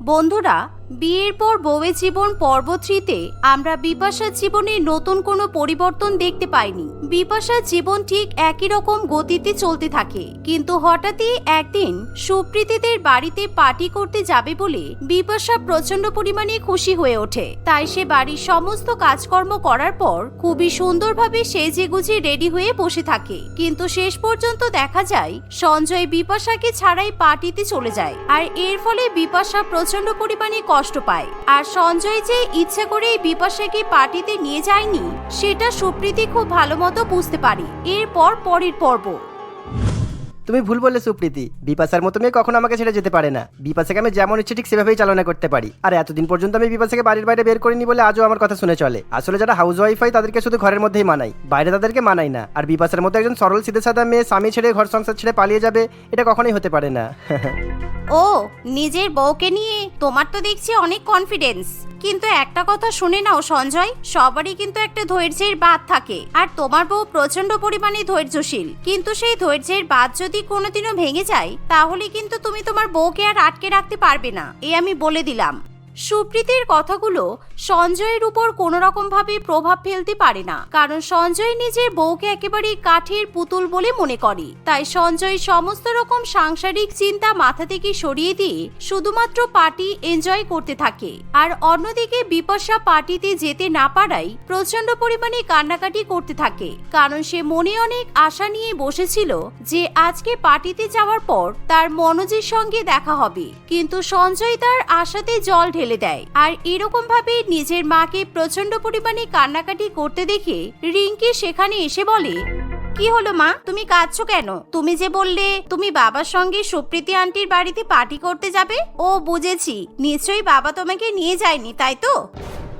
বন্ধুরা বিয়ের পর বউয়ের জীবন পর্ব থ্রিতে আমরা বিপাশার জীবনে নতুন কোনো পরিবর্তন দেখতে পাইনি। বিপাশার জীবন ঠিক একই রকম গতিতে চলতে থাকে। কিন্তু হঠাৎই একদিন সুপ্রীতিদের বাড়িতে পার্টি করতে যাবে বলে বিপাশা প্রচণ্ড পরিমাণে খুশি হয়ে ওঠে। তাই সে বাড়ির সমস্ত কাজকর্ম করার পর খুবই সুন্দরভাবে সেজে গুজে রেডি হয়ে বসে থাকে। কিন্তু শেষ পর্যন্ত দেখা যায়, সঞ্জয় বিপাশাকে ছাড়াই পার্টিতে চলে যায়। আর এর ফলে বিপাশা প্রচণ্ড পরিমাণে কষ্ট পায়। আর সঞ্জয় যে ইচ্ছে করে এই বিপাশাকে পার্টিতে নিয়ে যায়নি, সেটা সুপ্রীতি খুব ভালো মতো বুঝতে পারে। এরপর পরের পর্ব। তুমি ভুল বললে, সুপ্রীতি। বিপাশার মতো মেয়ে কখনো আমাকে ছেড়ে যেতে পারে না। বিপাশাকে আমি যেমন ইচ্ছে ঠিক সেভাবেই চালনা করতে পারি। আর এতদিন পর্যন্ত আমি বিপাশাকে বাড়ির বাইরে বের করিনি বলে আজও আমার কথা শুনে চলে। আসলে যারা হাউস ওয়াইফ হয়, তাদেরকে শুধু ঘরের মধ্যেই মানাই। বাইরে তাদেরকে মানাই না। আর বিপাশার মতো একজন সরল সিধে সাদা মেয়ে স্বামী ছেড়ে ঘর সংসার ছেড়ে পালিয়ে যাবে, এটা কখনোই হতে পারে না। ও, নিজের বউকে নিয়ে তোমার তো দেখছি অনেক কনফিডেন্স কিন্তু একটা কথা শুনে নাও, সঞ্জয়, সবারই কিন্তু একটা ধৈর্যের বাদ থাকে। আর তোমার বউ প্রচণ্ড পরিমাণে ধৈর্যশীল। কিন্তু সেই ধৈর্যের বাদ যদি কোনোদিনও ভেঙে যায়, তাহলে কিন্তু তুমি তোমার বউকে আর আটকে রাখতে পারবে না। এ আমি বলে দিলাম। সুপ্রীতির কথাগুলো সঞ্জয়ের উপর কোনো রকম ভাবে প্রভাব ফেলতে পারে না। কারণ সঞ্জয় নিজের বউকে একেবারে কাঠের পুতুল বলে মনে করে। তাই সঞ্জয় সমস্ত রকম সাংসারিক চিন্তা মাথা থেকে সরিয়ে দিয়ে শুধুমাত্র পার্টি এনজয় করতে থাকে। আর অন্যদিকে বিপাশা পার্টিতে যেতে না পারাই প্রচণ্ড পরিমাণে কান্নাকাটি করতে থাকে। কারণ সে মনে অনেক আশা নিয়ে বসেছিল যে আজকে পার্টিতে যাওয়ার পর তার মনোজের সঙ্গে দেখা হবে। কিন্তু সঞ্জয় তার আশাতে জল দেয়। আর এরকম ভাবে নিজের মাকে প্রচণ্ড পরিমাণে কান্নাকাটি করতে দেখে রিঙ্কি সেখানে এসে বলে, কি হলো মা? তুমি কাঁদছো কেন? তুমি যে বললে তুমি বাবার সঙ্গে সুপ্রীতি আন্টির বাড়িতে পার্টি করতে যাবে? ও বুঝেছি। নিশ্চয়ই বাবা তোমাকে নিয়ে যায়নি, তাই তো?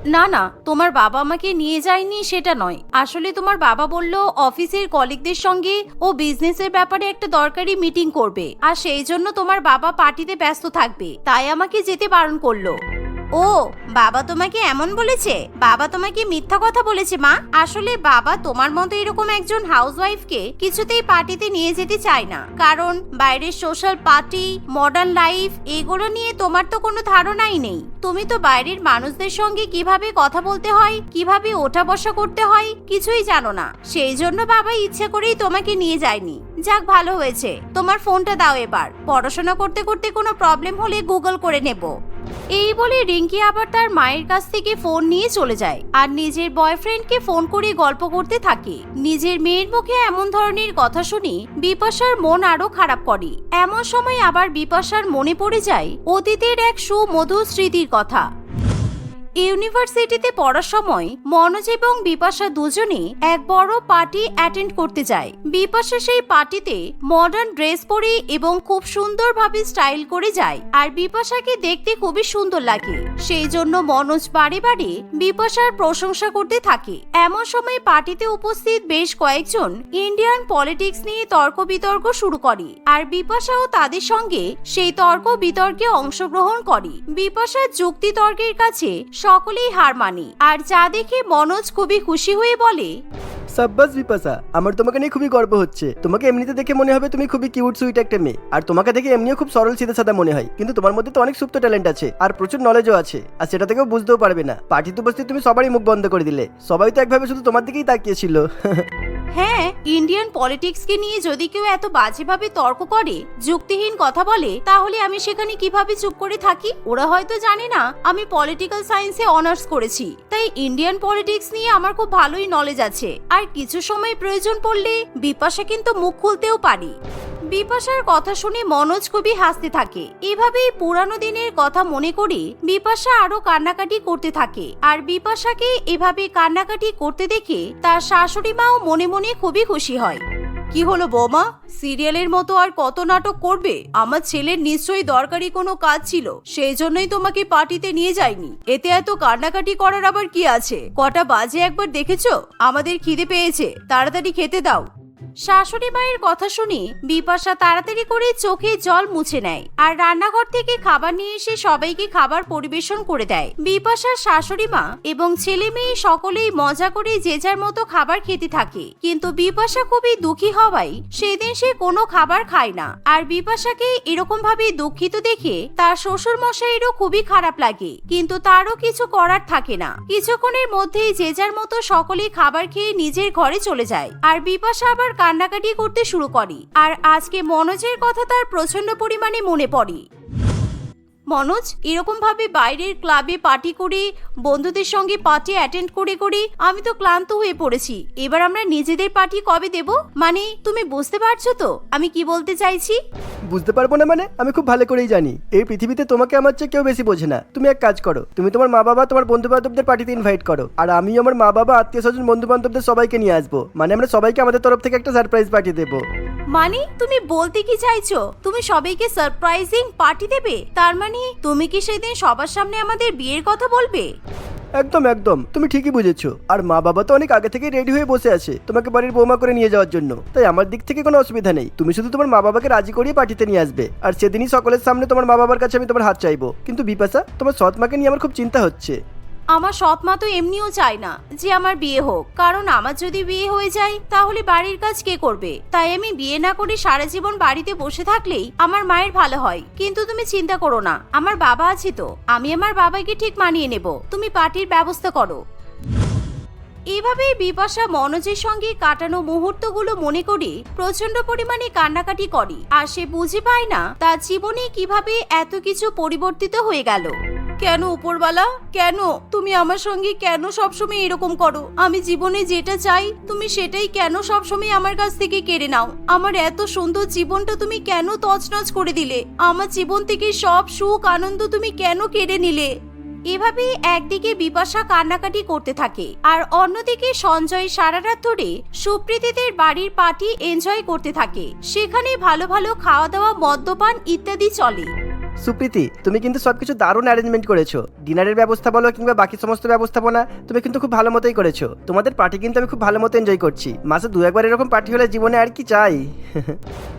না না, তোমার বাবা আমাকে নিয়ে যায়নি সেটা নয়। আসলে তোমার বাবা বলল, অফিসের কলিগদের সঙ্গে ও বিজনেসের ব্যাপারে একটা দরকারি মিটিং করবে। আর সেই জন্য তোমার বাবা পার্টিতে ব্যস্ত থাকবে। তাই আমাকে যেতে বারণ করল। ও, বাবা তোমাকে এমন বলেছে? বাবা তোমাকে মিথ্যা কথা বলেছে, মা। আসলে বাবা তোমার মতো এরকম একজন হাউসওয়াইফকে কিছুতেই পার্টিতে নিয়ে যেতে চায় না। কারণ বাইরের সোশ্যাল পার্টি, মডার্ন লাইফ, এগুলো নিয়ে তোমার তো কোনো ধারণাই নেই। তুমি তো বাইরের মানুষদের সঙ্গে কীভাবে কথা বলতে হয়, কীভাবে ওঠা বসা করতে হয়, কিছুই জানো না। সেই জন্য বাবা ইচ্ছে করেই তোমাকে নিয়ে যায়নি। যাক, ভালো হয়েছে। তোমার ফোনটা দাও এবার। পড়াশোনা করতে করতে কোনো প্রবলেম হলে গুগল করে নেব। এই বলে রিঙ্কি আবার তার মায়ের কাছ থেকে ফোন নিয়ে চলে যায় আর নিজের বয়ফ্রেন্ডকে ফোন করে গল্প করতে থাকে। নিজের মেয়ের মুখে এমন ধরনের কথা শুনে বিপাশার মন আরও খারাপ করে। এমন সময় আবার বিপাশার মনে পড়ে যায় অতীতের এক সুমধুর স্মৃতির কথা। ইউনিভার্সিটিতে পড়ার সময় মনোজ এবং বিপাশা দুজনে এক বড় পার্টি অ্যাটেন্ড করতে যায়। বিপাশা সেই পার্টিতে মডার্ন ড্রেস পরে এবং খুব সুন্দরভাবে স্টাইল করে যায় আর বিপাশাকে দেখতে খুবই সুন্দর লাগে। সেই জন্য মনোজ বারে বারে বিপাশার প্রশংসা করতে থাকে। এমন সময় পার্টিতে উপস্থিত বেশ কয়েকজন ইন্ডিয়ান পলিটিক্স নিয়ে তর্ক বিতর্ক শুরু করে আর বিপাশাও তাদের সঙ্গে সেই তর্ক বিতর্কে অংশগ্রহণ করে। বিপাশার যুক্তি তর্কের কাছে সকলেই হার মানে। আর যা দেখে মনোজ খুবই খুশি হয়ে বলে সাব্বাস বিপাশা, আমার তোমাকে নিয়ে খুবই গর্ব হচ্ছে। তোমাকে এমনিতে দেখে মনে হবে তুমি খুবই কিউট সুইট একটা মেয়ে। আর তোমাকে দেখে এমনিও খুব সরল সিধে সাদা মনে হয়। কিন্তু তোমার মধ্যে তো অনেক সুপ্ত ট্যালেন্ট আছে, আর প্রচুর নলেজও আছে। আর সেটা থেকেও বুঝতেও পারবে না। পার্টিতে উপস্থিত তুমি সবারই মুখ বন্ধ করে দিলে। সবাই তো একভাবে শুধু তোমার দিকেই তাকিয়েছিল। হ্যাঁ ইন্ডিয়ান পলিটিক্সকে নিয়ে যদি কেউ এত বাজেভাবে তর্ক করে, যুক্তিহীন কথা বলে, তাহলে আমি সেখানে কীভাবে চুপ করে থাকি? ওরা হয়তো জানে না, আমি পলিটিক্যাল সায়েন্সে অনার্স করেছি। তাই ইন্ডিয়ান পলিটিক্স নিয়ে আমার খুব ভালোই নলেজ আছে। আর কিছু সময় প্রয়োজন পড়লে বিপাশা কিন্তু মুখ খুলতেও পারি। বিপাশার কথা শুনে মনোজ খুবই হাসতে থাকে। এভাবেই পুরানো দিনের কথা মনে করে বিপাশা আরও কান্নাকাটি করতে থাকে। আর বিপাশাকে এভাবে কান্নাকাটি করতে দেখে তার শাশুড়ি মাও মনে মনে খুবই খুশি হয়। কি হলো বৌমা? সিরিয়ালের মতো আর কত নাটক করবে? আমার ছেলের নিশ্চয়ই দরকারি কোনো কাজ ছিল, সেই জন্যই তোমাকে পার্টিতে নিয়ে যাইনি। এতে এত কান্নাকাটি করার আবার কি আছে? কটা বাজে একবার দেখেছ? আমাদের খিদে পেয়েছে, তাড়াতাড়ি খেতে দাও। শাশুড়ি মায়ের কথা শুনে বিপাশা তাড়াতাড়ি করে চোখে জল মুছে নেয় আর রান্নাঘর থেকে খাবার নিয়ে এসে সবাইকে খাবার পরিবেশন করে দেয়। বিপাশার শাশুড়ি মা এবং ছেলে মেয়ে সকলেই মজা করে যে যার মতো খাবার খেতে থাকে। কিন্তু বিপাশা খুবই দুঃখী হওয়ায় সেদিন সে কোনো খাবার খায় না। আর বিপাশাকে এরকম ভাবে দুঃখিত দেখে তার শ্বশুর মশাইয়েরও খুবই খারাপ লাগে। কিন্তু তারও কিছু করার থাকে না। কিছুক্ষণের মধ্যেই যে যার মতো সকলেই খাবার খেয়ে নিজের ঘরে চলে যায়। আর বিপাশা আবার কান্নাকাটি করতে শুরু করে। আর আজকে মনোজের কথা তার প্রচণ্ড পরিমাণে মনে পড়ে। মনোজ এরকম ভাবে বাইরের ক্লাবে পার্টি করে বন্ধুদের সঙ্গে পার্টি অ্যাটেন্ড করে করে আমি তো ক্লান্ত হয়ে পড়েছি। এবার আমরা নিজেদের পার্টি কবে দেব? মানে তুমি বুঝতে পারছ তো? আমি কি বলতে চাইছি? বুঝতে পারব না মানে? আমি খুব ভালো করেই জানি। এই পৃথিবীতে তোমাকে আমার চেয়ে কেউ বেশি বোঝে না। তুমি এক কাজ করো। তুমি তোমার মা বাবা তোমার বন্ধু বান্ধবদের পার্টিতে ইনভাইট করো। আর আমি আমার মা বাবা আত্মীয় স্বজন বন্ধু বান্ধবদের সবাইকে নিয়ে আসব। মানে আমরা সবাইকে আমাদের তরফ থেকে একটা সারপ্রাইজ পার্টি দেবো। মানে তুমি বলতে কি চাইছো? তুমি সবাইকে সারপ্রাইজিং পার্টি দেবে? তার মানে তুমি কি সেদিন সবার সামনে আমাদের বিয়ের কথা বলবে? একদম একদম। তুমি ঠিকই বুঝেছ। আর মা বাবা তো অনেক আগে থেকে রেডি হয়ে বসে আছে তোমাকে বাড়ির বৌমা করে নিয়ে যাওয়ার জন্য। তাই আমার দিক থেকে কোনো অসুবিধা নেই। তুমি শুধু তোমার মা বাবাকে রাজি করিয়ে পার্টিতে নিয়ে আসবে। আর সেদিনই সকলের সামনে তোমার মা বাবার কাছে আমি তোমার হাত চাইব। কিন্তু বিপাশা, তোমার সৎ মাকে নিয়ে আমার খুব চিন্তা হচ্ছে। আমার সৎ মা তো এমনিও চায় না যে আমার বিয়ে হোক। কারণ আমার যদি বিয়ে হয়ে যায়, তাহলে বাড়ির কাজ কে করবে? তাই আমি বিয়ে না করে সারা জীবন বাড়িতে বসে থাকলেই আমার মায়ের ভালো হয়। কিন্তু তুমি চিন্তা করো না, আমার বাবা আছে তো। আমি আমার বাবাকে ঠিক মানিয়ে নেব। তুমি পার্টির ব্যবস্থা করো। এভাবেই বিপাশা মনোজের সঙ্গে কাটানো মুহূর্তগুলো মনে করে প্রচণ্ড পরিমাণে কান্নাকাটি করে। আর সে বুঝে পায় না তার জীবনে কীভাবে এত কিছু পরিবর্তিত হয়ে গেল। কেন উপরওয়ালা? কেন? তুমি আমার সঙ্গে কেন সবসময় এরকম করো? আমি জীবনে যেটা চাই, তুমি সেটাই কেন সবসময় আমার কাছ থেকে কেড়ে নাও? আমার এত সুন্দর জীবনটা তুমি কেন তছনছ করে দিলে? আমার জীবন থেকে সব সুখ, আনন্দ তুমি কেন কেড়ে নিলে? এভাবেই একদিকে বিপাশা কান্নাকাটি করতে থাকে, আর অন্যদিকে সঞ্জয় সারা রাত ধরে সুপ্রীতিদের বাড়ির পার্টি এনজয় করতে থাকে। সেখানে ভালো ভালো খাওয়া দাওয়া মদ্যপান ইত্যাদি চলে। সুপ্রীতি, তুমি কিন্তু সবকিছু দারুণ অ্যারেঞ্জমেন্ট করেছ। ডিনারের ব্যবস্থা বলো কিংবা বাকি সমস্ত ব্যবস্থাপনা, তুমি কিন্তু খুব ভালো মতোই করেছ। তোমাদের পার্টি কিন্তু আমি খুব ভালো মতো এনজয় করছি। মাসে দু একবার এরকম পার্টি হলে জীবনে আর কি চাই?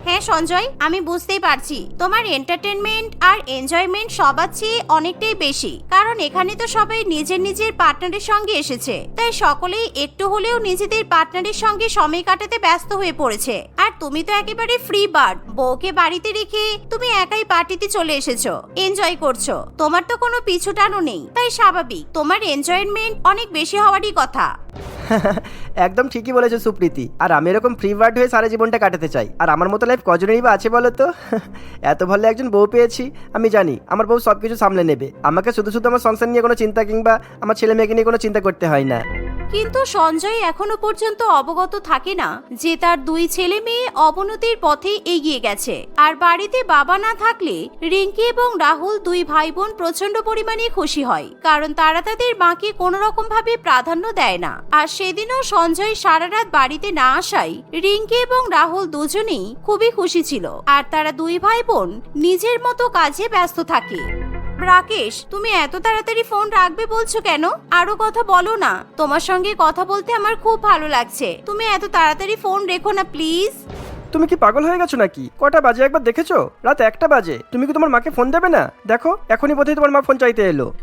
হ্যাঁ সঞ্জয়, আমি বুঝতেই পারছি। তোমার এন্টারটেনমেন্ট আর এনজয়মেন্ট সবার চেয়ে অনেকটাই বেশি। কারণ এখানে তো সবাই নিজের নিজের পার্টনারের সঙ্গে এসেছে। তাই সকলেই একটু হলেও নিজেদের পার্টনারের সঙ্গে সময় কাটাতে ব্যস্ত হয়ে পড়েছে। আর তুমি তো একেবারে ফ্রি বার্ড বউকে বাড়িতে রেখে তুমি একাই পার্টিতে চলে এসেছ। এনজয় করছ। তোমার তো কোনো পিছুটানো নেই। তাই স্বাভাবিক। তোমার এনজয়মেন্ট অনেক বেশি হওয়ারই কথা। একদম ঠিকই বলেছ সুপ্রীতি। আর আমি এরকম ফ্রি বার্ড হয়ে সারা জীবনটা কাটাতে চাই। আর আমার মতো লাইফ কজনেরই বা আছে বলো তো এত ভালো একজন বউ পেয়েছি, আমি জানি, আমার বউ সব কিছু সামলে নেবে। আমাকে শুধু শুধু আমার সংসার নিয়ে কোনো চিন্তা কিংবা আমার ছেলে মেয়েকে নিয়ে কোনো চিন্তা করতে হয় না। কিন্তু সঞ্জয় এখনও পর্যন্ত অবগত থাকে না যে তার দুই ছেলে মেয়ে অবনতির পথে এগিয়ে গেছে। আর বাড়িতে বাবা না থাকলে রিঙ্কি এবং রাহুল দুই ভাই বোন প্রচণ্ড পরিমাণে খুশি হয়, কারণ তারা তাদের মাকে কোনো রকম ভাবে প্রাধান্য দেয় না। আর সেদিনও সঞ্জয় সারা রাত বাড়িতে না আসায় রিঙ্কি এবং রাহুল দুজনেই খুবই খুশি ছিল। আর তারা দুই ভাই বোন নিজের মতো কাজে ব্যস্ত থাকে। রাকেশ, তুমি এত তাড়াতাড়ি ফোন রাখবে বলছো কেন? আরও কথা বলো না। তোমার সঙ্গে কথা বলতে আমার খুব ভালো লাগছে। তুমি এত তাড়াতাড়ি ফোন রেখো না, প্লিজ। তুমি কি পাগল হয়ে গেছো নাকি? কটা বাজে একবার দেখেছ? রাত একটা বাজে। তুমি কি তোমার মাকে ফোন দেবে না? দেখো, এখনই বোধহয় তোমার মা ফোন চাইতে এলো।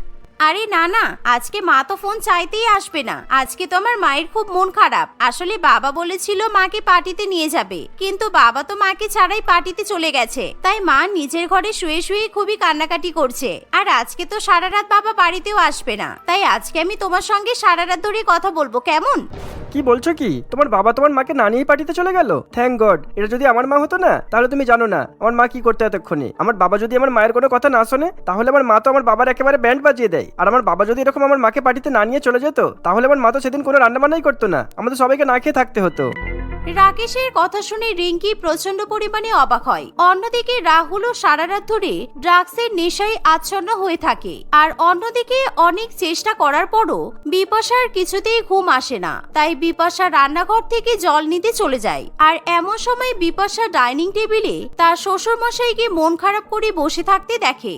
আরে না না, আজকে মা তো ফোন চাইতেই আসবে না। আজকে তো আমার মায়ের খুব মন খারাপ। আসলে বাবা বলেছিল মাকে পার্টিতে নিয়ে যাবে। কিন্তু বাবা তো মাকে ছাড়াই পার্টিতে চলে গেছে। তাই মা নিজের ঘরে শুয়ে শুয়ে খুবই কান্নাকাটি করছে। আর আজকে তো সারা রাত বাবা বাড়িতেও আসবে না। তাই আজকে আমি তোমার সঙ্গে সারা রাত ধরে কথা বলব, কেমন? কি বলছো কি? তোমার বাবা তোমার মাকে না নিয়ে পার্টিতে চলে গেল? থ্যাংক গড এটা যদি আমার মা হতো না, তাহলে তুমি জানো না, আমার মা কি করতে এতক্ষণে। আমার বাবা যদি আমার মায়ের কোনো কথা না শোনে, তাহলে আমার মা তো আমার বাবার একেবারে ব্যান্ড বাজিয়ে দেয়। আর আমার বাবা যদি এরকম আমার মাকে পার্টিতে না নিয়ে চলে যেত, তাহলে আমার মা তো সেদিন কোনো রান্না বান্নাই করতো না। আমাদের সবাইকে না খেয়ে থাকতে হতো। রাকেশের কথা শুনে রিঙ্কি প্রচণ্ড পরিমাণে অবাক হয়। অন্যদিকে রাহুলও সারা রাত ধরে ড্রাগসের নেশায় আচ্ছন্ন হয়ে থাকে। আর অন্যদিকে অনেক চেষ্টা করার পরও বিপাশার কিছুতেই ঘুম আসে না। তাই বিপাশা রান্নাঘর থেকে জল নিতে চলে যায়। আর এমন সময় বিপাশা ডাইনিং টেবিলে তার শ্বশুর মশাইকে মন খারাপ করে বসে থাকতে দেখে।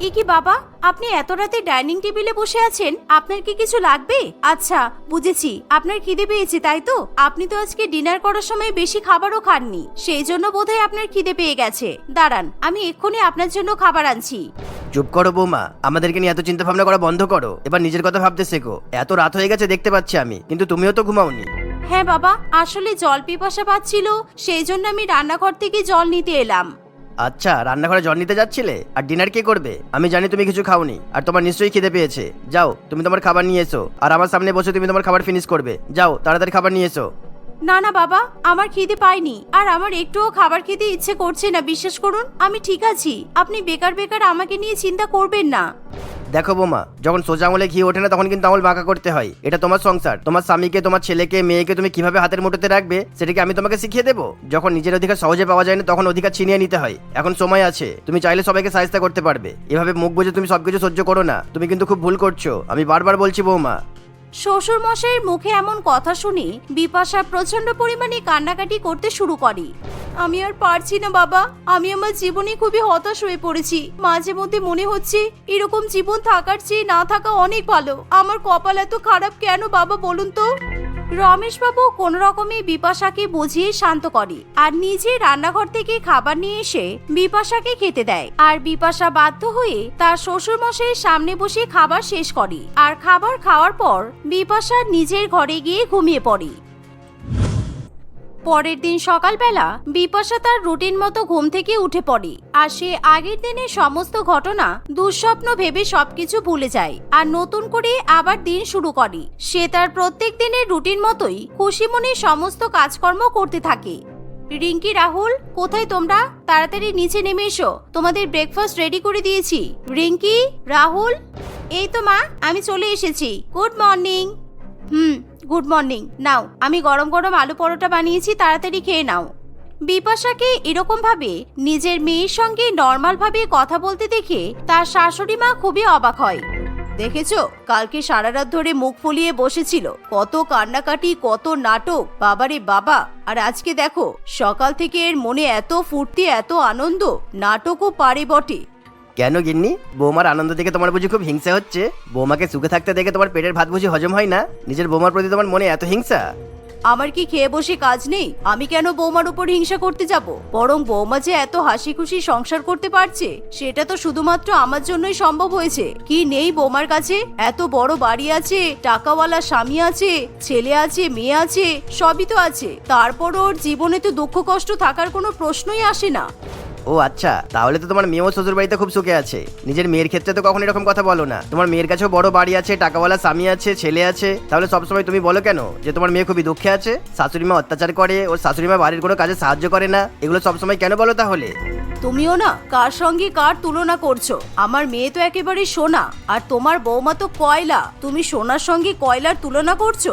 এ কি বাবা, আপনি এত রাতে ডাইনিং টেবিলে বসে আছেন আপনার কি কিছু লাগবে? আচ্ছা বুঝেছি আপনার খিদে পেয়েছে তাই তো? আপনি তো আজকে ডিনার করার সময় বেশি খাবারও খাননি সেই জন্য বোধহয় আপনার খিদে পেয়ে গেছে। দাঁড়ান আমি এক্ষুনি আপনার জন্য খাবার আনছি। চুপ করো বৌমা আমাদেরকে নিয়ে এত চিন্তা ভাবনা করা বন্ধ করো। এবার নিজের কথা ভাবতে শেখো। এত রাত হয়ে গেছে দেখতে পাচ্ছি আমি কিন্তু তুমিও তো ঘুমাওনি। হ্যাঁ বাবা আসলে জল পিপাসা পাচ্ছিল সেই জন্য আমি রান্নাঘর থেকে জল নিতে এলাম। আচ্ছা রান্নাঘরে জল নিতে যাচ্ছিলে? আর ডিনার কে করবে? আমি জানি তুমি কিছু খাওনি, আর তোমার নিশ্চয়ই খিদে পেয়েছে। যাও, তুমি তোমার খাবার নিয়ে এসো, আর আমার সামনে বসে তুমি তোমার খাবার ফিনিশ করবে। যাও, তাড়াতাড়ি খাবার নিয়ে এসো। না না, বাবা, আমার খিদে পাইনি, আর আমার একটুও খাবার খেতে ইচ্ছে করছে না, বিশ্বাস করুন, আমি ঠিক আছি। আপনি বেকার বেকার আমাকে নিয়ে চিন্তা করবেন না। দেখো বোমা, যখন সোজা আঙুলে ঘি ওঠে না, তখন কিন্তু আঙুল বাঁকা করতে হয়। এটা তোমার সংসার। তোমার স্বামীকে, তোমার ছেলেকে, মেয়েকে তুমি কীভাবে হাতের মুঠোতে রাখবে, সেটাকে আমি তোমাকে শিখিয়ে দেবো। যখন নিজের অধিকার সহজে পাওয়া যায় না, তখন অধিকার ছিনিয়ে নিতে হয়। এখন সময় আছে। তুমি চাইলে সবাইকে সাহায্য করতে পারবে। এভাবে মুখ বুঝে তুমি সবকিছু সহ্য করো না। তুমি কিন্তু খুব ভুল করছ। আমি বারবার বলছি বৌমা শ্বশুর মশাইয়ের মুখে এমন কথা শুনে বিপাশা প্রচণ্ড পরিমাণে কান্নাকাটি করতে শুরু করে। আমি আর পারছি না বাবা। আমি আমার জীবনে খুবই হতাশ হয়ে পড়েছি। মাঝে মধ্যে মনে হচ্ছে এরকম জীবন থাকার চেয়ে না থাকা অনেক ভালো। আমার কপাল এত খারাপ কেন বাবা বলুন তো? রমেশবাবু কোন রকমে বিপাশাকে বুঝিয়ে শান্ত করে আর নিজে রান্নাঘর থেকে খাবার নিয়ে এসে বিপাশাকে খেতে দেয়। আর বিপাশা বাধ্য হয়ে তার শ্বশুর মশাইয়ের সামনে বসে খাবার শেষ করে। আর খাবার খাওয়ার পর বিপাশা নিজের ঘরে গিয়ে ঘুমিয়ে পড়ে। পরের দিন সকালবেলা বিপাশা তার রুটিন মতো ঘুম থেকে উঠে পড়ে আর সে আগের দিনের সমস্ত ঘটনা, দুঃস্বপ্ন ভেবে সবকিছু ভুলে যায় আর নতুন করে আবার দিন শুরু করে। সে তার প্রত্যেক দিনের রুটিন মতোই খুশি মনে সমস্ত কাজকর্ম করতে থাকে। রিঙ্কি, রাহুল, কোথায় তোমরা? তাড়াতাড়ি নিচে নেমে এসো। তোমাদের ব্রেকফাস্ট রেডি করে দিয়েছি। রিঙ্কি, রাহুল? এই তো মা, আমি চলে এসেছি। Good morning hmm good morning নাও, আমি গরম গরম আলু পরোটা বানিয়েছি, তাড়াতাড়ি খেয়ে নাও। বিপাশাকে এরকম ভাবে নিজের মেয়ের সঙ্গে নর্মাল ভাবে কথা বলতে দেখে তার শাশুড়ি মা খুবই অবাক হয়। দেখেছ, কালকে সারা রাত ধরে মুখ ফুলিয়ে বসেছিল। কত কান্নাকাটি, কত নাটক, বাবারে বাবা। আর আজকে দেখো, সকাল থেকে এর মনে এত ফুর্তি, এত আনন্দ, নাটকও পারে বটে। কেন গিন্নি? বৌমার আনন্দ দেখে তোমার বুঝি খুব হিংসা হচ্ছে? বৌমাকে সুখে থাকতে দেখে তোমার পেটের ভাত বুঝি হজম হয় না? নিজের বৌমার প্রতি তোমার মনে এত হিংসা? আমার কি খেয়ে বসে কাজ নেই? আমি কেন বৌমার উপর হিংসা করতে যাব? বরং বৌমা যে এত হাসি খুশি সংসার করতে পারছে, সেটা তো শুধুমাত্র আমার জন্যই সম্ভব হয়েছে। কি নেই বৌমার কাছে? এত বড় বাড়ি আছে, টাকাওয়ালা স্বামী আছে, ছেলে আছে, মেয়ে আছে, সবই তো আছে। তারপর ওর জীবনে তো দুঃখ কষ্ট থাকার কোনো প্রশ্নই আসে না। ও আচ্ছা তাহলে তো তোমার মেয়েও শ্বশুর বাড়িতে খুব সুখে আছে। নিজের মেয়ের ক্ষেত্রে তো কখনো এরকম কথা বলো না। তোমার মেয়ের কাছেও বড় বাড়ি আছে, টাকাওয়ালা স্বামী আছে, ছেলে আছে। তাহলে সবসময় তুমি বলো কেন যে তোমার মেয়ে খুবই দুঃখে আছে? শাশুড়ি মা অত্যাচার করে, ওর শাশুড়ি মা বাড়ির কোনো কাজে সাহায্য করে না। এগুলো সবসময় কেন বলো তাহলে? তুমিও না কার সঙ্গে কার তুলনা করছ? আমার মেয়ে তো একেবারে সোনা, আর তোমার বৌমা তো কয়লা। তুমি সোনার সঙ্গে কয়লার তুলনা করছ?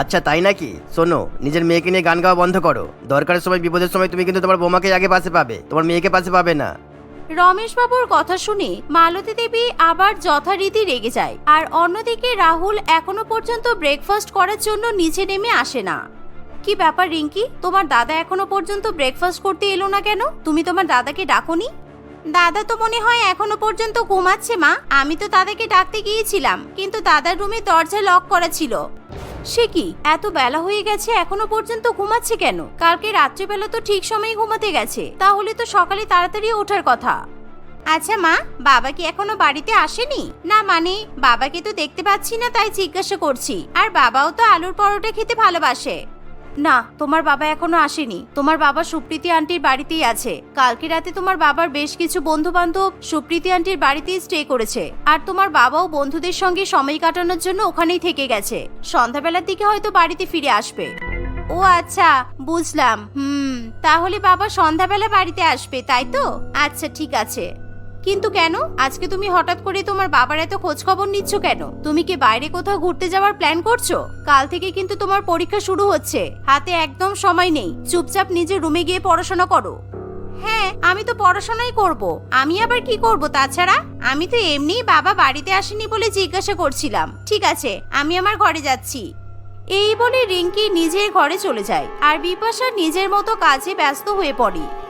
আচ্ছা তাই নাকি? শোনো, নিজের মেয়েকে নিয়ে গান গাওয়া বন্ধ করো। দরকারের সময়, বিপদের সময় তুমি কিন্তু তোমার বোমাকে আগে পাশে পাবে। তোমার মেয়েকে পাশে পাবে না। রমেশবাবুর কথা শুনে মালতী দেবী আবার যথারীতি রেগে যায়। আর অন্যদিকে রাহুল এখনও পর্যন্ত ব্রেকফাস্ট করার জন্য নিচে নেমে আসে না। কি ব্যাপার, রিঙ্কি? তোমার দাদা এখনও পর্যন্ত ব্রেকফাস্ট করতে এলো না কেন? তুমি তোমার দাদাকে ডাকোনি? দাদা তো মনে হয় এখনও পর্যন্ত ঘুমাচ্ছে, মা। আমি তো দাদাকে ডাকতে গিয়েছিলাম, কিন্তু দাদার রুমে দরজা লক করা ছিল। সে কি, এত বেলা হয়ে গেছে, এখনও পর্যন্ত ঘুমাচ্ছে কেন? কালকে রাত্রিবেলা তো ঠিক সময়ে ঘুমাতে গেছে, তাহলে তো সকালে তাড়াতাড়ি ওঠার কথা। আচ্ছা মা, বাবা কি এখনও বাড়িতে আসেনি? না মানে বাবাকে তো দেখতে পাচ্ছি না, তাই জিজ্ঞাসা করছি। আর বাবাও তো আলুর পরোটা খেতে ভালোবাসে। না, তোমার বাবা এখনও আসেনি। তোমার বাবা সুপ্রীতি আন্টির বাড়িতেই আছে। কালকে রাতে তোমার বাবার বেশ কিছু বন্ধু বান্ধব সুপ্রীতি আন্টির বাড়িতেই স্টে করেছে। আর তোমার বাবাও বন্ধুদের সঙ্গে সময় কাটানোর জন্য ওখানেই থেকে গেছে। সন্ধ্যাবেলার দিকে হয়তো বাড়িতে ফিরে আসবে। ও আচ্ছা বুঝলাম। হুম, তাহলে বাবা সন্ধ্যাবেলা বাড়িতে আসবে, তাই তো? আচ্ছা ঠিক আছে। কিন্তু কেন? আজকে তুমি হঠাৎ করে তোমার বাবার এত খোঁজ খবর নিচ্ছ কেন? তুমি কি বাইরে কোথাও ঘুরতে যাওয়ার প্ল্যান করছ? কাল থেকে কিন্তু তোমার পরীক্ষা শুরু হচ্ছে। হাতে একদম সময় নেই। চুপচাপ নিজের রুমে গিয়ে পড়াশোনা করো। হ্যাঁ আমি তো পড়াশোনাই করব। আমি আবার কি করব তাছাড়া? আমি তো এমনিই বাবা বাড়িতে আসেনি বলে জিজ্ঞাসা করছিলাম। ঠিক আছে, আমি আমার ঘরে যাচ্ছি। এই বলে রিঙ্কি নিজের ঘরে চলে যায়। আর বিপাশা নিজের মতো কাজে ব্যস্ত হয়ে পড়ে।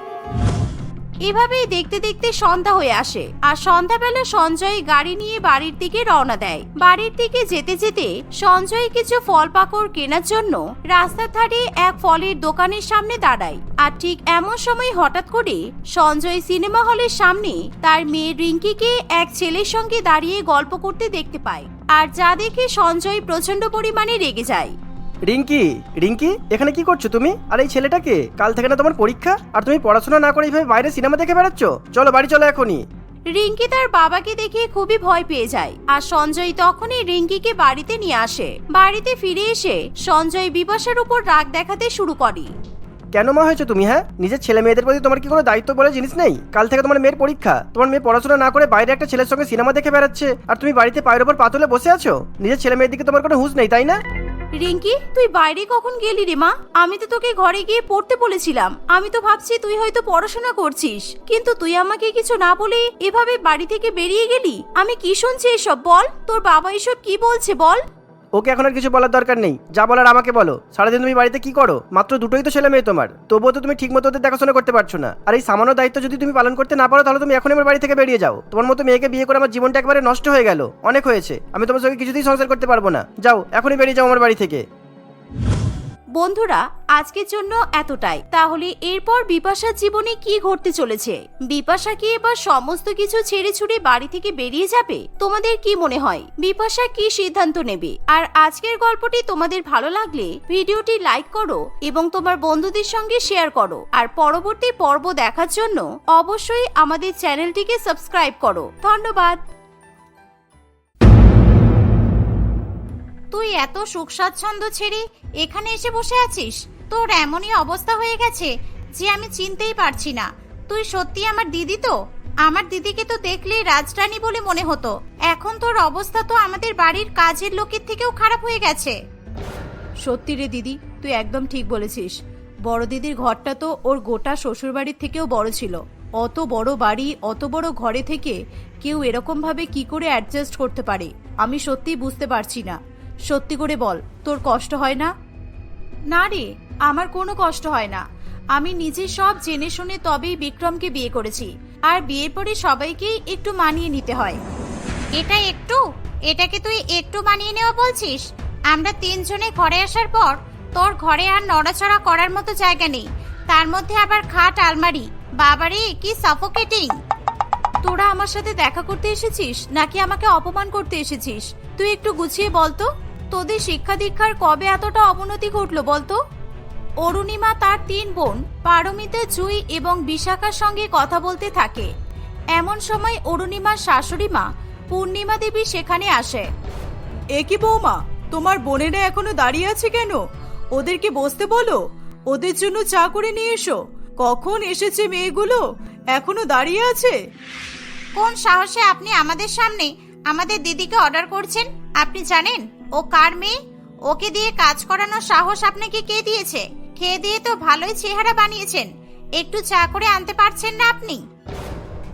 এভাবেই দেখতে দেখতে সন্ধ্যা হয়ে আসে, আর সন্ধ্যাবেলা সঞ্জয় গাড়ি নিয়ে বাড়ির দিকে রওনা দেয়। বাড়ির দিকে যেতে যেতে সঞ্জয় কিছু ফল পাকড় কেনার জন্য রাস্তার ধারে এক ফলের দোকানের সামনে দাঁড়ায়, আর ঠিক এমন সময় হঠাৎ করে সঞ্জয় সিনেমা হলের সামনে তার মেয়ে রিঙ্কিকে এক ছেলের সঙ্গে দাঁড়িয়ে গল্প করতে দেখতে পায়, আর যা দেখে সঞ্জয় প্রচণ্ড পরিমাণে রেগে যায়। রিঙ্কি রিঙ্কি এখানে কি করছ তুমি? আর এই ছেলেটাকে? কাল থেকে না তোমার পরীক্ষা? আর তুমি পড়াশোনা না করে এইভাবে বাইরে সিনেমা দেখে বেড়াচ্ছ? চলো বাড়ি চলো এখনই। রিঙ্কি তার বাবাকে দেখে খুবই ভয় পেয়ে যায়। আর সঞ্জয় তখনই রিঙ্কিকে বাড়িতে নিয়ে আসে। বাড়িতে ফিরে এসে সঞ্জয় বিপাশার উপর রাগ দেখাতে শুরু করে। কেন মা হয়েছো তুমি হ্যাঁ? নিজের ছেলে মেয়েদের প্রতি তোমার কি কোনো দায়িত্ব বলে জিনিস নেই? কাল থেকে তোমার মেয়ের পরীক্ষা। তোমার মেয়ে পড়াশোনা না করে বাইরে একটা ছেলের সঙ্গে সিনেমা দেখে বেড়াচ্ছে। আর তুমি বাড়িতে পায়ের ওপর পাতলে বসে আছো? নিজের ছেলে মেয়ের দিকে তোমার কোনো হুঁশ নেই তাই না? রিঙ্কি, তুই বাইরে কখন গেলি রে মা? আমি তো তোকে ঘরে গিয়ে পড়তে বলেছিলাম। আমি তো ভাবছি তুই হয়তো পড়াশোনা করছিস। কিন্তু তুই আমাকে কিছু না বলে এভাবে বাড়ি থেকে বেরিয়ে গেলি? আমি কি শুনছি এসব? বল, তোর বাবা এসব কি বলছে বল? ওকে এখন আর কিছু বলার দরকার নেই। যা বলার আমাকে বলো। সারাদিন তুমি বাড়িতে কি করো? মাত্র দুটোই তো ছেলে মেয়ে তোমার। তবুও তো তুমি ঠিকমতো ওদের দেখাশোনা করতে পারছ না। আর এই সামান্য দায়িত্ব যদি তুমি পালন করতে না পারো, তাহলে তুমি এখন আমার বাড়ি থেকে বেরিয়ে যাও। তোমার মতো মেয়েকে বিয়ে করে আমার জীবনটা একবারে নষ্ট হয়ে গেল। অনেক হয়েছে। আমি তোমার সঙ্গে কিছুতেই সংসার করতে পারব না। যাও, এখনই বেরিয়ে যাও আমার বাড়ি থেকে। বন্ধুরা, আজকের জন্য এতটাই। তাহলে এরপর বিপাশার জীবনে কি ঘটতে চলেছে? বিপাশা কি এবার সমস্ত কিছু ছেড়ে ছুড়ে বাড়ি থেকে বেরিয়ে যাবে? তোমাদের কি মনে হয়? বিপাশা কি সিদ্ধান্ত নেবে? আর আজকের গল্পটি তোমাদের ভালো লাগলে ভিডিওটি লাইক করো এবং তোমার বন্ধুদের সঙ্গে শেয়ার করো। আর পরবর্তী পর্ব দেখার জন্য অবশ্যই আমাদের চ্যানেলটিকে সাবস্ক্রাইব করো। ধন্যবাদ। তুই এত সুখ স্বাচ্ছন্দ্য ছেড়ে এখানে এসে বসে আছিস? তোর এমনই অবস্থা হয়ে গেছে যে আমি চিনতেই পারছি না। তুই সত্যি আমার দিদি তো? আমার দিদিকে তো দেখলে রাজরানী বলে মনে হতো। এখন তোর অবস্থা তো আমাদের বাড়ির কাজের লোকের থেকেও খারাপ হয়ে গেছে। সত্যি রে দিদি, তুই একদম ঠিক বলেছিস। বড় দিদির ঘরটা তো ওর গোটা শ্বশুরবাড়ির থেকেও বড় ছিল। অত বড় বাড়ি, অত বড় ঘরে থেকে কেউ এরকম ভাবে কি করে অ্যাডজাস্ট করতে পারে? আমি সত্যিই বুঝতে পারছি না। সত্যি করে বল তোর কষ্ট হয় না? না রে আমার কোনো কষ্ট হয় না। আমি নিজে সব জেনে শুনে তবেই বিক্রমকে বিয়ে করেছি। আর বিয়ের পরে সবাইকেই একটু মানিয়ে নিতে হয়। এটা একটু? এটাকে তুই একটু মানিয়ে নেওয়া বলছিস? আমরা তিনজনে ঘরে আসার পর তোর ঘরে আর নড়াচড়া করার মতো জায়গা নেই। তার মধ্যে আবার খাট আলমারি। বাবারে কি সাফোকেটিং তোরা আমার সাথে দেখা করতে এসেছিস নাকি আমাকে অপমান করতে এসেছিস? তুই একটু গুছিয়ে বলতো তোদের শিক্ষা দীক্ষার কবে এতটা অবনতি ঘটলো বলতো? অরুণিমা তার তিন বোন পারমিতা জুই এবং বিশাখার সঙ্গে কথা বলতে থাকে। এমন সময় অরুণিমার শাশুড়ি মা পূর্ণিমা দেবী সেখানে আসে। এ কি বৌমা তোমার বোনেরা এখনও দাঁড়িয়ে আছে কেন? ওদেরকে বসতে বলো। ওদের জন্য চা করে নিয়ে এসো। কখন এসেছে মেয়েগুলো? এখনও দাঁড়িয়ে আছে? কোন সাহসে আপনি আমাদের সামনে আমাদের দিদিকে অর্ডার করছেন? আপনি জানেন? ও কার মেয়ে? ওকে দিয়ে কাজ করানোর সাহস আপনাকে কে দিয়েছে? খেয়ে দিয়ে তো ভালোই চেহারা বানিয়েছেন। একটু চা করে আনতে পারছেন না আপনি?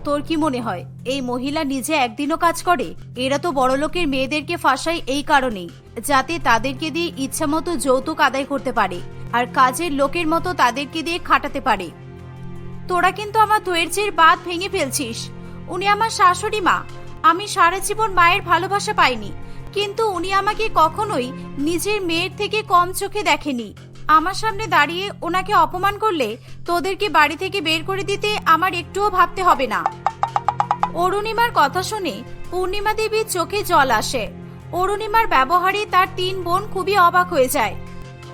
তোর কি মনে হয়, এই মহিলা নিজে একদিনও কাজ করে? এরা তো বড় লোকের মেয়েদেরকে ফাঁসায় এই কারণেই, যাতে তাদেরকে দিয়ে ইচ্ছা মতো যৌতুক আদায় করতে পারে, আর কাজের লোকের মতো তাদেরকে দিয়ে খাটাতে পারে। তোরা কিন্তু আমার দইয়ের বাদ ভেঙে ফেলছিস। উনি আমার শাশুড়ি মা। আমি সারা জীবন মায়ের ভালোবাসা পাইনি। কিন্তু উনি আমাকে কখনোই নিজের মেয়ের থেকে কম চোখে দেখেনি। আমার সামনে দাঁড়িয়ে ওনাকে অপমান করলে তোদেরকে বাড়ি থেকে বের করে দিতে আমার একটুও ভাবতে হবে না। অরুণিমার কথা শুনে পূর্ণিমা দেবীর চোখে জল আসে। অরুণিমার ব্যবহারে তার তিন বোন খুবই অবাক হয়ে যায়।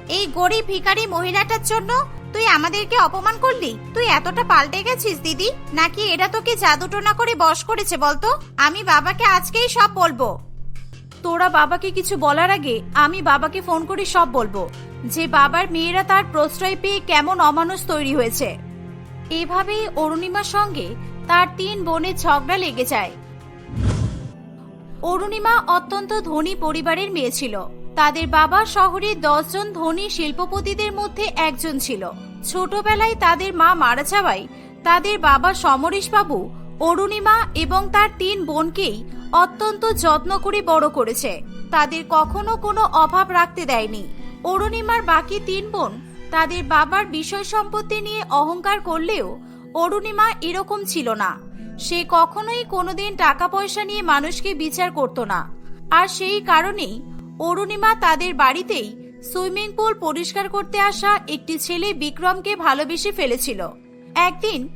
এই গরিব ভিখারি মহিলাটার জন্য তুই আমাদেরকে অপমান করলি? তুই এতটা পাল্টে গেছিস, দিদি? নাকি এরা তোকে জাদুটোনা করে বশ করেছে বলতো? আমি বাবাকে আজকেই সব বলব। তোরা বাবাকে কিছু বলার আগে আমি বাবাকে ফোন করে সব বলব। যে বাবার মেয়েরা তার প্রশ্রয় পেয়ে কেমন অমানুষ তৈরি হয়েছে। এভাবেই অরুণিমার সঙ্গে তার তিন বোনের ঝগড়া লেগে যায়। অরুণিমা অত্যন্ত ধনী পরিবারের মেয়ে ছিল। তাদের বাবা শহরে দশজন ধনী শিল্পপতিদের মধ্যে একজন ছিল। ছোটবেলায় তাদের মা মারা যাওয়ায় তাদের বাবা সমরেশবাবু, অরুণিমা এবং তার তিন বোনকেই অত্যন্ত যত্ন করে বড় করেছে। তাদের কখনো কোনো অভাব রাখতে দেয়নি। অরুণিমার বাকি তিন বোন তাদের বাবার বিষয় সম্পত্তি নিয়ে অহংকার করলেও অরুণিমা এরকম ছিল না। সে কখনোই কোনোদিন টাকা পয়সা নিয়ে মানুষকে বিচার করত না। আর সেই কারণেই অরুণিমা তাদের বাড়িতেই সুইমিং পুল পরিষ্কার করতে আসা একটি ছেলে বিক্রমকে ভালোবেসে ফেলেছিল। একদিন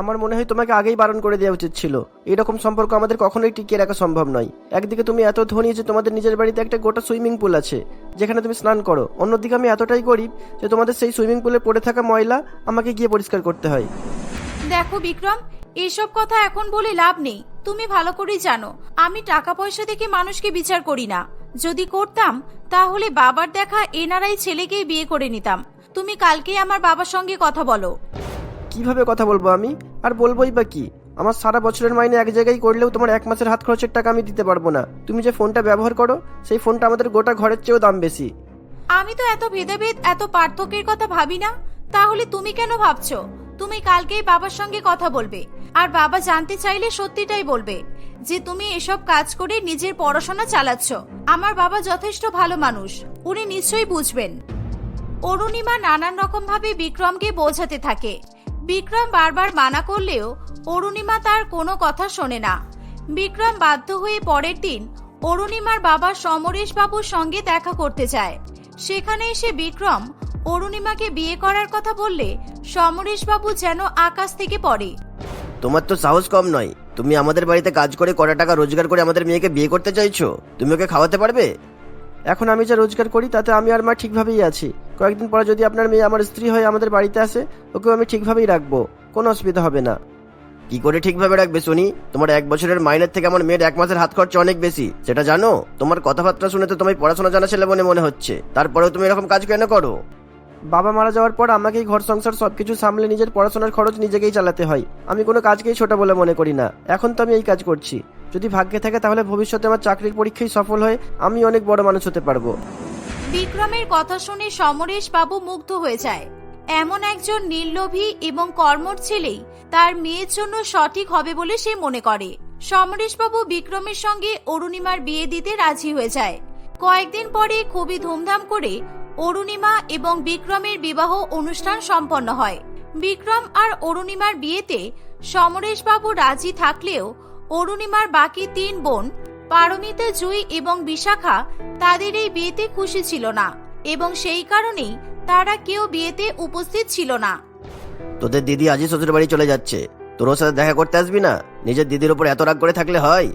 আমার মনে হয় তোমাকে আগেই বারণ করে দেওয়া উচিত ছিল। এরকম সম্পর্ক আমাদের কখনোই টিকিয়ে রাখা সম্ভব নয়। একদিকে তুমি এত ধনী যে তোমাদের নিজের বাড়িতে একটা গোটা সুইমিং পুল আছে, যেখানে তুমি স্নান করো। অন্যদিকে আমি এতটাই গরিব যে তোমাদের সেই সুইমিং পুলে পড়ে থাকা ময়লা আমাকে গিয়ে পরিষ্কার করতে হয়। দেখো বিক্রম, এসব কথা এখন বলে লাভ নেই। তুমি ভালো করেই জানো, আমি টাকা পয়সা দেখে মানুষকে বিচার করি না। যদি করতাম, তাহলে বাবার দেখা এনারাই ছেলেকেই বিয়ে করে নিতাম। তুমি কালকেই আমার বাবার সঙ্গে কথা বলো। কীভাবে কথা বলব আমি? আর বলবোই বা কি? আমার সারা বছরের মাইনে এক জায়গায় করলেও তোমার এক মাসের হাত খরচের টাকা আমি দিতে পারব না। তুমি যে ফোনটা ব্যবহার করো, সেই ফোনটা আমাদের গোটা ঘরের চেয়েও দাম বেশি। আমি তো এত ভেদাভেদ, এত পার্থক্যের কথা ভাবি না। তাহলে তুমি কেন ভাবছ? তুমি কালকেই বাবার সঙ্গে কথা বলবে। আর বাবা জানতে চাইলে সত্যিটাই বলবে যে তুমি এসব কাজ করে নিজের পড়াশোনা চালাচ্ছ। আমার বাবা যথেষ্ট ভালো মানুষ। উনি নিশ্চয়ই বুঝবেন। অরুণিমা নানান রকম ভাবে বিক্রমকে বোঝাতে থাকে। বিক্রম বারবার মানা করলেও অরুণিমা তার কোনো কথা শোনে না। বিক্রম বাধ্য হয়ে পরের দিন অরুণিমার বাবা সমরেশ বাবুর সঙ্গে দেখা করতে যায়। সেখানে এসে বিক্রম অরুণিমাকে বিয়ে করার কথা বললে সমরেশ বাবু যেন আকাশ থেকে পড়ে। তোমার তো সাহস কম নয়। তুমি আমাদের বাড়িতে কাজ করে কটা টাকা রোজগার করে আমাদের মেয়েকে বিয়ে করতে চাইছো। তুমি ওকে খাওয়াতে পারবে? এখন আমি যা রোজগার করি তাতে আমি আর মা ঠিকভাবেই আছি। কয়েকদিন পরে যদি আপনার মেয়ে আমার স্ত্রী হয়ে আমাদের বাড়িতে আসে ওকেও আমি ঠিকভাবেই রাখব। কোনো অসুবিধা হবে না। কি করে ঠিকভাবে রাখবে শুনি তোমার এক বছরের মাইনের থেকে আমার মেয়ের এক মাসের হাত খরচা অনেক বেশি। সেটা জানো? তোমার কথাবার্তা শুনে তো তোমার পড়াশোনা জানা ছেলে মনে মনে হচ্ছে। তারপরেও তুমি এরকম কাজ কেন করো? বাবা মারা যাওয়ার পর আমাকেই ঘর সংসার সবকিছু সামলে নিজের পড়াশোনার খরচ নিজেকেই চালাতে হয়। আমি কোনো কাজকেই ছোট বলে মনে করি না। এখন তো আমি এই কাজ করছি। যদি ভাগ্যে থাকে তাহলে ভবিষ্যতে আমার চাকরির পরীক্ষায় সফল হয়ে, আমি অনেক বড় মানুষ হতে পারব। বিক্রমের কথা শুনে সমরেশ বাবু মুগ্ধ হয়ে যায়। এমন একজন নির্লোভী এবং কর্মর ছেলেই তার মেয়ের জন্য সঠিক হবে বলে সে মনে করে। সমরেশ বাবু বিক্রমের সঙ্গে অরুণিমার বিয়ে দিতে রাজি হয়ে যায়। কয়েকদিন পরে খুবই ধুমধাম করে অরুণিমা এবং বিক্রমের বিবাহ অনুষ্ঠান সম্পন্ন হয়। বিক্রম আর অরুণিমার বিয়েতে সমরেশ বাবু রাজি থাকলেও অরুণিমার বাকি তিন বোন পারমিতা জুই এবং বিশাখা তাদের এই বিয়েতে খুশি ছিল না এবং সেই কারণেই তারা কেউ বিয়েতে উপস্থিত ছিল না। তোদের দিদি আজই শ্বশুর বাড়ি চলে যাচ্ছে। তোর ওর সাথে দেখা করতে আসবি না? নিজের দিদির উপর এত রাগ করে থাকলে হয়।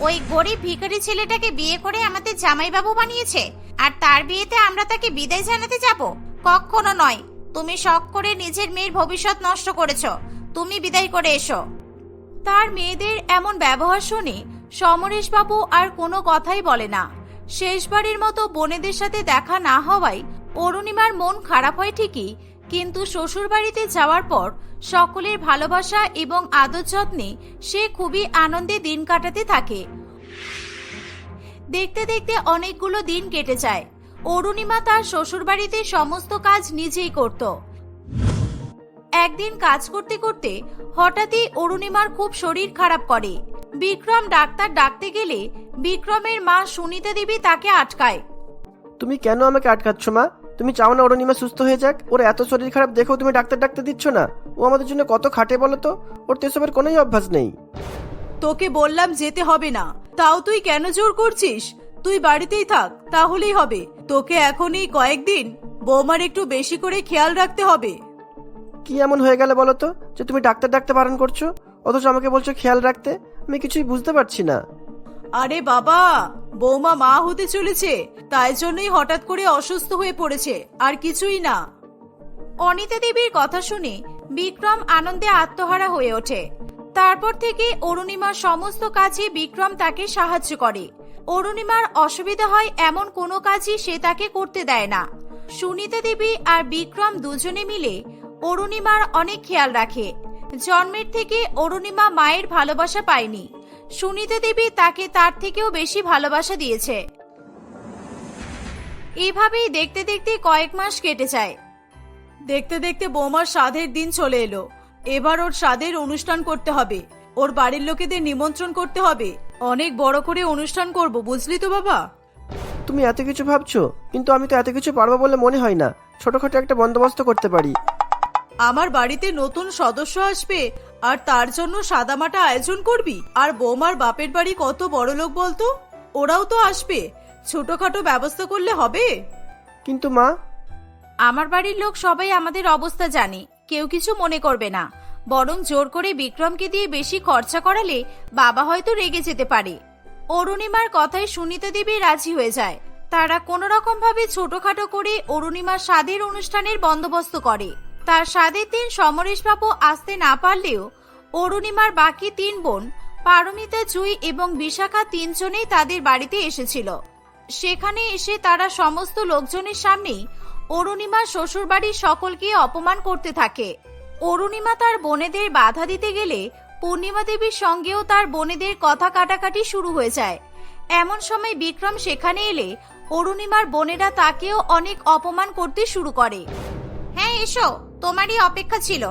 ওই গরিব ভিখারি ছেলেটাকে বিয়ে করে আমাদের জামাইবাবু বানিয়েছে আর তার বিয়েতে আমরা তাকে বিদায় জানাতে যাব? কখনো নয়। তুমি শখ করে নিজের মেয়ের ভবিষ্যৎ নষ্ট করেছ। তুমি বিদায় করে এসো। তার মেয়েদের এমন ব্যবহার শুনে সমরেশ বাবু আর কোনো কথাই বলে না। শেষবারের মতো বোনেদের সাথে দেখা না হওয়ায় অরুণিমার মন খারাপ হয় ঠিকই, কিন্তু শ্বশুর বাড়িতে যাওয়ার পর সকলের ভালোবাসা এবং আদর যত্নে সে খুবই আনন্দে দিন কাটাতে থাকে। দেখতে দেখতে অনেকগুলো দিন কেটে যায়। অরুণিমা তার শ্বশুরবাড়িতে সমস্ত কাজ নিজেই করত। একদিন কাজ করতে করতে হঠাৎই অরুণিমার খুব শরীর খারাপ করে। বিক্রম ডাক্তার ডাকতে গেলে বিক্রমের মা সুনিতা দেবী তাকে আটকায়। তুমি কেন আমাকে আটকাচ্ছ মা? তুমি চাও না অরুণিমা সুস্থ হয়ে যাক? ওর এত শরীর খারাপ দেখেও তুমি ডাক্তার ডাকতে দিচ্ছ না? ও আমাদের জন্য কত খাটে বলো তো? ওর তো এসবের কোনোই অভ্যাস নেই। তোকে বললাম যেতে হবে না। তাও তুই কেন জোর করছিস? তুই বাড়িতেই থাক তাহলেই হবে। তোকে এখনই কয়েকদিন বৌমার একটু বেশি করে খেয়াল রাখতে হবে। কি এমন হয়ে গেলে বলো তো যে তুমি ডাক্তার ডাক্তার বারণ করছ? অথচ আমাকে বলছো খেয়াল রাখতে? আমি কিছুই বুঝতে পারছি না। আরে বাবা, বৌমা মা হতে চলেছে, তাই জন্যই হঠাৎ করে অসুস্থ হয়ে পড়েছে, আর কিছুই না। অনিতা দেবীর কথা শুনে বিক্রম আনন্দে আত্মহারা হয়ে ওঠে। তারপর থেকে অরুণিমার সমস্ত কাজে বিক্রম তাকে সাহায্য করে। অরুণিমার অসুবিধা হয় এমন কোনো কাজই সে তাকে করতে দেয় না। সুনিতা দেবী আর বিক্রম দুজনে মিলে অরুণিমার অনেক খেয়াল রাখে। জন্মের থেকে অরুণিমা মায়ের ভালোবাসা পায়নি। সুনিতা দেবী তাকে তার থেকেও বেশি ভালোবাসা দিয়েছে। এভাবেই দেখতে দেখতে কয়েক মাস কেটে যায়। দেখতে দেখতে বৌমার সাধের দিন চলে এলো। এবার ওর সাধের অনুষ্ঠান করতে হবে। ওর বাড়ির লোকেদের নিমন্ত্রণ করতে হবে। অনেক বড় করে অনুষ্ঠান করব, বুঝলি তো বাবা? তুমি এত কিছু ভাবছ, কিন্তু আমি তো এত কিছু পারব বলে মনে হয় না। ছোটখাটো একটা বন্দোবস্ত করতে পারি। আমার বাড়িতে নতুন সদস্য আসবে আর তার জন্য সাদামাটা আয়োজন করবি? আর বৌমার বাপের বাড়ি কত বড় লোক বলতো? ওরাও তো আসবে। ছোটখাটো ব্যবস্থা করলে হবে? কিন্তু মা? আমার বাড়ির লোক সবাই আমাদের অবস্থা জানে কেউ কিছু মনে করবে না। বরং জোর করে বিক্রমকে দিয়ে বেশি খরচা করালে বাবা হয়তো রেগে যেতে পারে। অরুণিমার কথায় সুনিতা দেবী রাজি হয়ে যায়। তারা কোনো রকম ভাবে ছোটখাটো করে অরুণিমার স্বাদের অনুষ্ঠানের বন্দোবস্ত করে। তার স্বাদের দিন সমরেশবাবু আসতে না পারলেও অরুণিমার বাকি তিন বোন পারমিতা, জুই এবং বিশাখা তিনজনেই তাদের বাড়িতে এসেছিল। সেখানে এসে তারা সমস্ত লোকজনের সামনেই অরুণিমা শ্বশুরবাড়ির সকলকে অপমান করতে থাকে। অরুণিমা তার বোনেদের বাধা দিতে গেলে পূর্ণিমা দেবীর সঙ্গেও তার বোনেদের কথা কাটাকাটি শুরু হয়ে যায়। এমন সময় বিক্রম সেখানে এলে অরুণিমার বোনেরা তাকেও অনেক অপমান করতে শুরু করে। হ্যাঁ এসো। তোমারই অপেক্ষা ছিল।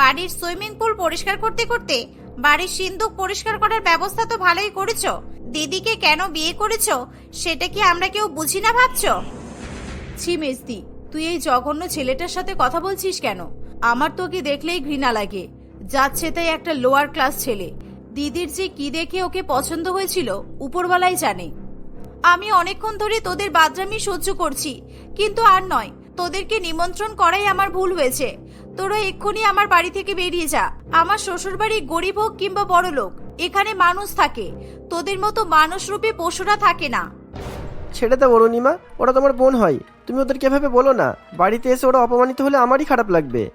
বাড়ির সুইমিং পুল পরিষ্কার করতে করতে বাড়ির সিন্দুক পরিষ্কার করার ব্যবস্থা তো ভালোই করেছ। দিদিকে কেন বিয়ে করেছ, সেটা কি আমরা কেউ বুঝি না ভাবছ? ছি মেজদি, তুই এই জঘন্য ছেলেটার সাথে কথা বলছিস কেন? আমার তোকে দেখলেই ঘৃণা লাগে। যাচ্ছে তাই একটা লোয়ার ক্লাস ছেলে। দিদির যে কি দেখে ওকে পছন্দ হয়েছিল, উপরওয়ালাই জানে। আমি অনেকক্ষণ ধরে তোদের বাদরামি সহ্য করছি, কিন্তু আর নয়। তোদেরকে নিমন্ত্রণ করাই আমার ভুল হয়েছে। তোরা এক্ষুনি আমার বাড়ি থেকে বেরিয়ে যা। আমার শ্বশুর বাড়ি গরিব হোক কিংবা বড় লোক এখানে মানুষ থাকে। তোদের মতো মানুষ রূপে পশুরা থাকে না। ছেড়ে দাও অরুণিমা ওরা তোমার বোন হয়। তুমি ওদের কীভাবে বলো না। বাড়িতে এসে ওরা অপমানিত হলে আমারই খারাপ লাগবে।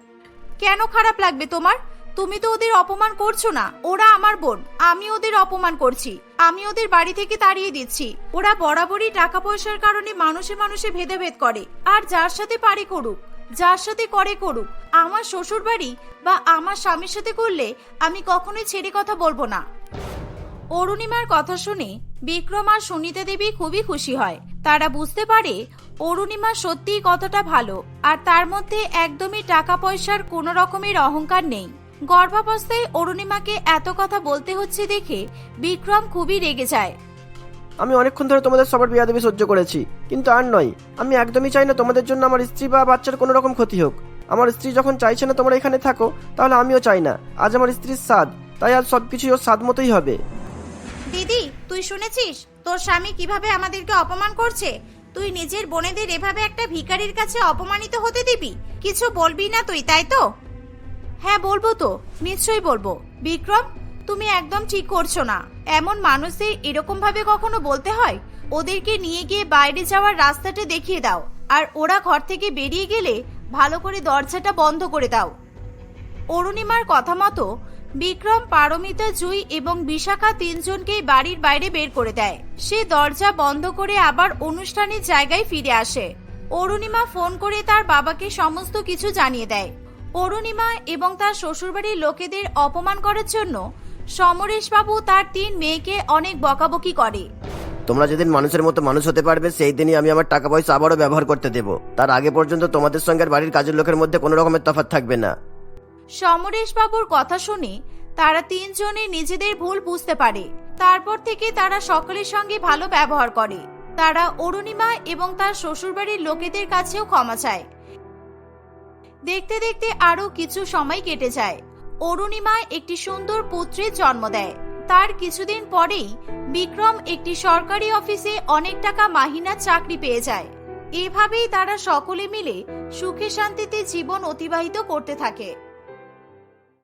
কেন খারাপ লাগবে তোমার? তুমি তো ওদের অপমান করছ না। ওরা আমার বোন। আমি ওদের অপমান করছি। আমি ওদের বাড়ি থেকে তাড়িয়ে দিচ্ছি। ওরা বরাবরই টাকা পয়সার কারণে মানুষে মানুষে ভেদাভেদ করে। আর যার সাথে পারে করুক, যার সাথে করে করুক, আমার শ্বশুর বাড়ি বা আমার স্বামীর সাথে করলে আমি কখনোই ছেড়ে কথা বলব না। অরুণিমার কথা শুনে বিক্রম আর সুনিতা দেবী খুবই খুশি হয়। তারা বুঝতে পারে অরুণিমা সত্যিই কতটা ভালো, আর তার মধ্যে একদমই টাকা পয়সার কোনো রকমের অহংকার নেই। গর্ভাবস্থায় অরুণিমাকে এত কথা বলতে হচ্ছে দেখে বিক্রম খুবই রেগে যায়। আমি অনেকক্ষণ ধরে তোমাদের সবার বিয়া দেবী সহ্য করেছি কিন্তু আর নয়। আমি একদমই চাই না তোমাদের জন্য আমার স্ত্রী বা বাচ্চার কোনো রকম ক্ষতি হোক। আমার স্ত্রী যখন চাইছে না তোমরা এখানে থাকো তাহলে আমিও চাই না। আজ আমার স্ত্রীর স্বাদ তাই আজ সবকিছুই ওর স্বাদ মতোই হবে। দিদি তুই শুনেছিস? তোর স্বামী কীভাবে আমাদেরকে অপমান করছে? তুই নিজের বোনেদের এভাবে একটা ভিখারির কাছে অপমানিত হতে দিবি? কিছু বলবি না তুই তাই তো? হ্যাঁ বলব তো। নিশ্চয়ই বলব। বিক্রম, তুমি একদম ঠিক করছ না। এমন মানুষদের এরকম ভাবে কখনো বলতে হয়? ওদেরকে নিয়ে গিয়ে বাইরে যাওয়ার রাস্তাটা দেখিয়ে দাও। আর ওরা ঘর থেকে বেরিয়ে গেলে ভালো করে দরজাটা বন্ধ করে দাও। অরুণিমার কথা মতো, বিক্রম, পারমিতা, জুই এবং বিশাখা তিনজনকেই বাড়ির বাইরে বের করে দেয়। সে দরজা বন্ধ করে আবার অনুষ্ঠানের জায়গায় ফিরে আসে। অরুণিমা ফোন করে তার বাবাকে সমস্ত কিছু জানিয়ে দেয়। অরুণিমা এবং তার শ্বশুরবাড়ির লোকেদের অপমান করার জন্য সমরেশবাবু তার তিন মেয়েকে অনেক বকাবকি করে। তোমরা যেদিন মানুষের মতো মানুষ হতে পারবে সেই দিনই আমি আমার টাকা পয়সা আবারও ব্যবহার করতে দেবো। তার আগে পর্যন্ত তোমাদের সঙ্গে আর বাড়ির কাজের লোকের মধ্যে কোনো রকমের তফাৎ থাকবে না। সমরেশবাবুর কথা শুনে তারা তিনজনে নিজেদের ভুল বুঝতে পারে। তারপর থেকে তারা সকলের সঙ্গে ভালো ব্যবহার করে। তারা অরুণিমা এবং তার শ্বশুরবাড়ির লোকেদের কাছেও ক্ষমা চায়। দেখতে দেখতে আরও কিছু সময় কেটে যায়। অরুণিমা একটি সুন্দর পুত্রের জন্ম দেয়। তার কিছুদিন পরেই বিক্রম একটি সরকারি অফিসে অনেক টাকা মাহিনা চাকরি পেয়ে যায়। এভাবেই তারা সকলে মিলে সুখে শান্তিতে জীবন অতিবাহিত করতে থাকে।